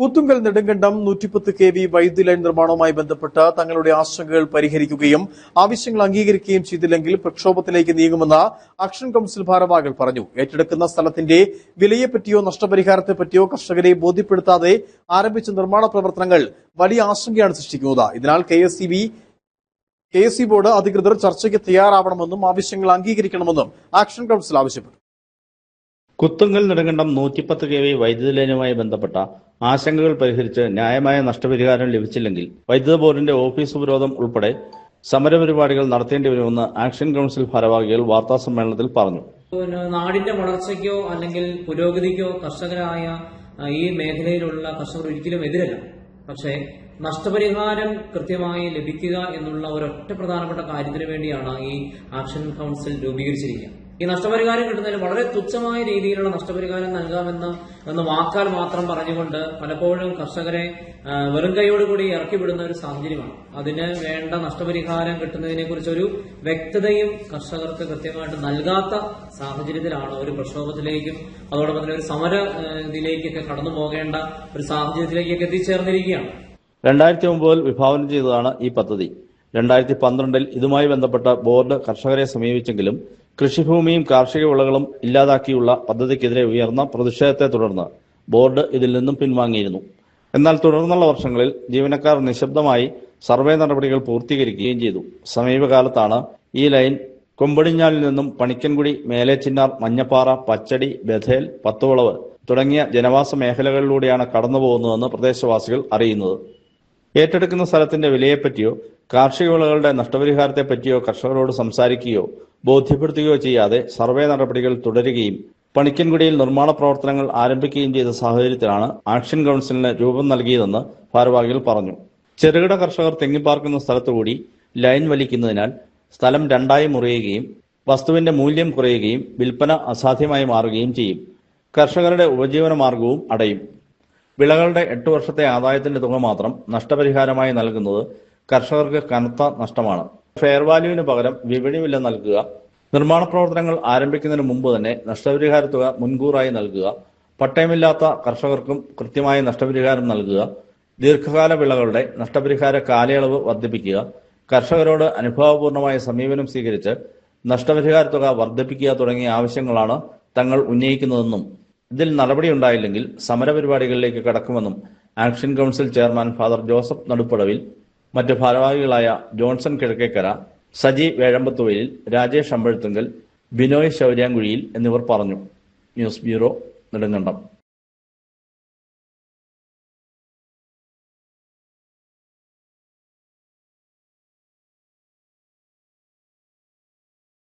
കൂത്തുങ്കൽ നെടുങ്കണ്ടം നൂറ്റിപ്പത്ത് K V വൈദ്യുതി line നിർമ്മാണവുമായി ബന്ധപ്പെട്ട് തങ്ങളുടെ ആശങ്കകൾ പരിഹരിക്കുകയും ആവശ്യങ്ങൾ അംഗീകരിക്കുകയും ചെയ്തില്ലെങ്കിൽ പ്രക്ഷോഭത്തിലേക്ക് നീങ്ങുമെന്ന് ആക്ഷൻ കൌൺസിൽ ഭാരവാഹികൾ പറഞ്ഞു. ഏറ്റെടുക്കുന്ന സ്ഥലത്തിന്റെ വിലയെപ്പറ്റിയോ നഷ്ടപരിഹാരത്തെപ്പറ്റിയോ കർഷകരെ ബോധ്യപ്പെടുത്താതെ ആരംഭിച്ച നിർമ്മാണ പ്രവർത്തനങ്ങൾ വലിയ ആശങ്കയാണ് സൃഷ്ടിക്കുന്നത്. ഇതിനാൽ കെ എസ് ബോർഡ് അധികൃതർ ചർച്ചയ്ക്ക് തയ്യാറാവണമെന്നും ആവശ്യങ്ങൾ അംഗീകരിക്കണമെന്നും ആക്ഷൻ കൌൺസിൽ ആവശ്യപ്പെട്ടു. കുത്തുങ്കൽ നെടുങ്കണ്ടം നൂറ്റിപ്പത്ത് കെ വി വൈദ്യുതി ലൈനുമായി ബന്ധപ്പെട്ട ആശങ്കകൾ പരിഹരിച്ച് ന്യായമായ നഷ്ടപരിഹാരം ലഭിച്ചില്ലെങ്കിൽ വൈദ്യുത ബോർഡിന്റെ ഓഫീസ് ഉപരോധം ഉൾപ്പെടെ സമരപരിപാടികൾ നടത്തേണ്ടി വരുമെന്ന് ആക്ഷൻ കൗൺസിൽ ഭാരവാഹികൾ വാർത്താ സമ്മേളനത്തിൽ പറഞ്ഞു. നാടിന്റെ വളർച്ചയ്ക്കോ അല്ലെങ്കിൽ പുരോഗതിക്കോ കർഷകരായ ഈ മേഖലയിലുള്ള കർഷകർ ഒരിക്കലും എതിരല്ല. പക്ഷേ നഷ്ടപരിഹാരം കൃത്യമായി ലഭിക്കുക എന്നുള്ള ഒരൊറ്റ പ്രധാനപ്പെട്ട കാര്യത്തിന് വേണ്ടിയാണ് ഈ ആക്ഷൻ കൗൺസിൽ രൂപീകരിച്ചിരിക്കുക ഈ നഷ്ടപരിഹാരം കിട്ടുന്നതിന് വളരെ തുച്ഛമായ രീതിയിലുള്ള നഷ്ടപരിഹാരം നൽകാമെന്ന് എന്ന വാക്കാൽ മാത്രം പറഞ്ഞുകൊണ്ട് പലപ്പോഴും കർഷകരെ വെറും കൈയോടുകൂടി ഇറക്കി വിടുന്ന ഒരു സാഹചര്യമാണ്. അതിന് വേണ്ട നഷ്ടപരിഹാരം കിട്ടുന്നതിനെ കുറിച്ചൊരു വ്യക്തതയും കർഷകർക്ക് കൃത്യമായിട്ട് നൽകാത്ത സാഹചര്യത്തിലാണ് ഒരു പ്രക്ഷോഭത്തിലേക്കും അതോടൊപ്പം തന്നെ ഒരു സമര ഇതിലേക്കൊക്കെ കടന്നു പോകേണ്ട ഒരു സാഹചര്യത്തിലേക്കൊക്കെ എത്തിച്ചേർന്നിരിക്കുകയാണ്. രണ്ടായിരത്തി ഒമ്പതിൽ വിഭാവനം ചെയ്തതാണ് ഈ പദ്ധതി. രണ്ടായിരത്തി പന്ത്രണ്ടിൽ ഇതുമായി ബന്ധപ്പെട്ട ബോർഡ് കർഷകരെ സമീപിച്ചെങ്കിലും കൃഷിഭൂമിയും കാർഷിക വിളകളും ഇല്ലാതാക്കിയുള്ള പദ്ധതിക്കെതിരെ ഉയർന്ന പ്രതിഷേധത്തെ തുടർന്ന് ബോർഡ് ഇതിൽ നിന്നും പിൻവാങ്ങിയിരുന്നു. എന്നാൽ തുടർന്നുള്ള വർഷങ്ങളിൽ ജീവനക്കാർ നിശബ്ദമായി സർവേ നടപടികൾ പൂർത്തീകരിക്കുകയും ചെയ്തു. സമീപകാലത്താണ് ഈ ലൈൻ കൊമ്പടിഞ്ഞാലിൽ നിന്നും പണിക്കൻകുടി മേലേച്ചിന്നാർ മഞ്ഞപ്പാറ പച്ചടി ബഥേൽ പത്തുവളവ് തുടങ്ങിയ ജനവാസ മേഖലകളിലൂടെയാണ് കടന്നുപോകുന്നതെന്ന് പ്രദേശവാസികൾ അറിയുന്നത്. ഏറ്റെടുക്കുന്ന സ്ഥലത്തിന്റെ വിലയെപ്പറ്റിയോ കാർഷിക വിളകളുടെ നഷ്ടപരിഹാരത്തെ പറ്റിയോ കർഷകരോട് സംസാരിക്കുകയോ ബോധ്യപ്പെടുത്തുകയോ ചെയ്യാതെ സർവേ നടപടികൾ തുടരുകയും പണിക്കൻകുടിയിൽ നിർമ്മാണ പ്രവർത്തനങ്ങൾ ആരംഭിക്കുകയും ചെയ്ത സാഹചര്യത്തിലാണ് ആക്ഷൻ കൌൺസിലിന് രൂപം നൽകിയതെന്ന് ഭാരവാഹികൾ പറഞ്ഞു. ചെറുകിട കർഷകർ തെങ്ങിപ്പാർക്കുന്ന സ്ഥലത്തുകൂടി ലൈൻ വലിക്കുന്നതിനാൽ സ്ഥലം രണ്ടായി മുറിയുകയും വസ്തുവിന്റെ മൂല്യം കുറയുകയും വിൽപ്പന അസാധ്യമായി മാറുകയും ചെയ്യും. കർഷകരുടെ ഉപജീവന മാർഗവും അടയും. വിളകളുടെ എട്ട് വർഷത്തെ ആദായത്തിന്റെ തുക മാത്രം നഷ്ടപരിഹാരമായി നൽകുന്നത് കർഷകർക്ക് കനത്ത നഷ്ടമാണ്. ഫെയർ വാല്യൂവിന് പകരം വിപണി വില നൽകുക നിർമ്മാണ പ്രവർത്തനങ്ങൾ ആരംഭിക്കുന്നതിന് മുമ്പ് തന്നെ നഷ്ടപരിഹാര തുക മുൻകൂറായി നൽകുക പട്ടയമില്ലാത്ത കർഷകർക്കും കൃത്യമായ നഷ്ടപരിഹാരം നൽകുക ദീർഘകാല വിളകളുടെ നഷ്ടപരിഹാര കാലയളവ് വർദ്ധിപ്പിക്കുക കർഷകരോട് അനുഭാവപൂർണമായ സമീപനം സ്വീകരിച്ച് നഷ്ടപരിഹാര തുക വർദ്ധിപ്പിക്കുക തുടങ്ങിയ ആവശ്യങ്ങളാണ് തങ്ങൾ ഉന്നയിക്കുന്നതെന്നും ഇതിൽ നടപടിയുണ്ടായില്ലെങ്കിൽ സമരപരിപാടികളിലേക്ക് കടക്കുമെന്നും action council chairman father Joseph Naduppadavil മറ്റ് ഭാരവാഹികളായ ജോൺസൺ കിഴക്കേക്കര സജി വേഴമ്പത്തുവയിൽ രാജേഷ് അമ്പഴത്തുങ്കൽ ബിനോയ് ശൗര്യാങ്കുഴിയിൽ എന്നിവർ പറഞ്ഞു. News bureau Nedumkandam.